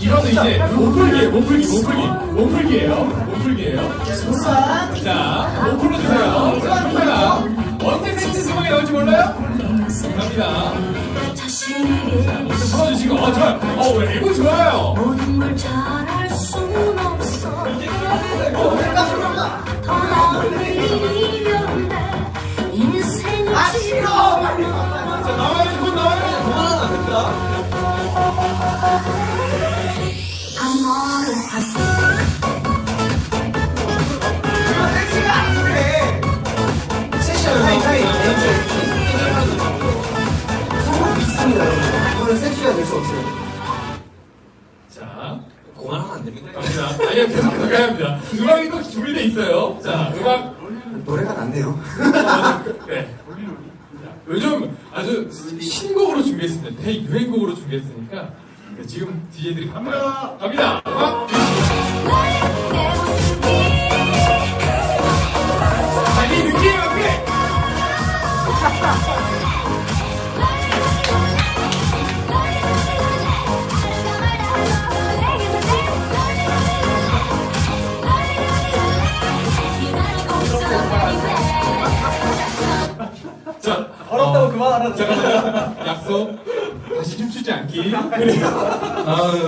이거는 이제 몸풀기예요, 몸풀기, 몸풀기. 몸풀기예요. 몸풀기예요. 자, 몸 풀어주세요. 자, 갑니다. 언제 섹시 수박이 나올지 몰라요? 갑니다. 자신에게 풀어주시고, 어, 좋아요. 어, 왜 이거 좋아요? 여러분 이거는 섹시가 될 수 없어요 자, 그만하면 안 됩니다 갑니다. 아니요, 계속 가야 합니다. 음악이 또 준비되어 있어요. 자, 음악. 노래가 낫네요 네. 요즘 아주 신곡으로 준비했습니다. 대유행곡으로 준비했으니까 네, 지금 DJ들이 갑니다. 갑니다. 음악 자, 어렵다고 그만하라 잠깐만. 약속. 다시 춤추지 않기. 그래요. 아,